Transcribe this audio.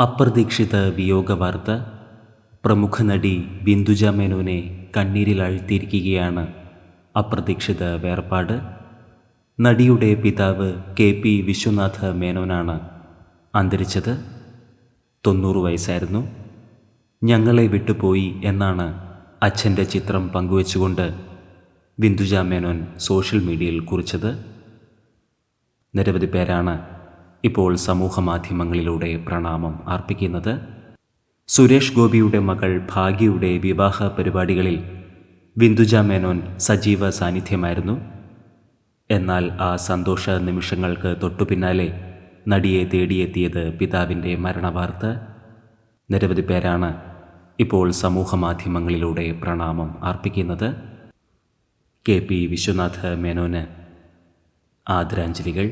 അപ്രതീക്ഷിത വിയോഗവാർത്ത പ്രമുഖ നടി ബിന്ദുജ മേനോനെ കണ്ണീരിൽ അഴുത്തിയിരിക്കുകയാണ് അപ്രതീക്ഷിത വേർപാട്. നടിയുടെ പിതാവ് കെ പി വിശ്വനാഥ മേനോനാണ് അന്തരിച്ചത്. തൊണ്ണൂറ് വയസ്സായിരുന്നു. ഞങ്ങളെ വിട്ടുപോയി എന്നാണ് അച്ഛന്റെ ചിത്രം പങ്കുവച്ചുകൊണ്ട് ബിന്ദുജ മേനോൻ സോഷ്യൽ മീഡിയയിൽ കുറിച്ചത്. നിരവധി പേരാണ് ഇപ്പോൾ സമൂഹ മാധ്യമങ്ങളിലൂടെ പ്രണാമം അർപ്പിക്കുന്നത് സുരേഷ് ഗോപിയുടെ മകൾ ഭാഗ്യയുടെ വിവാഹ പരിപാടികളിൽ വിന്ദുജ മേനോൻ സജീവ സാന്നിധ്യമായിരുന്നു. എന്നാൽ ആ സന്തോഷ നിമിഷങ്ങൾക്ക് തൊട്ടുപിന്നാലെ നടിയെ തേടിയെത്തിയത് പിതാവിന്റെ മരണവാർത്ത. നിരവധി പേരാണ് ഇപ്പോൾ സമൂഹ മാധ്യമങ്ങളിലൂടെ പ്രണാമം അർപ്പിക്കുന്നത്. കെ പി വിശ്വനാഥ് മേനോന് ആദരാഞ്ജലികൾ.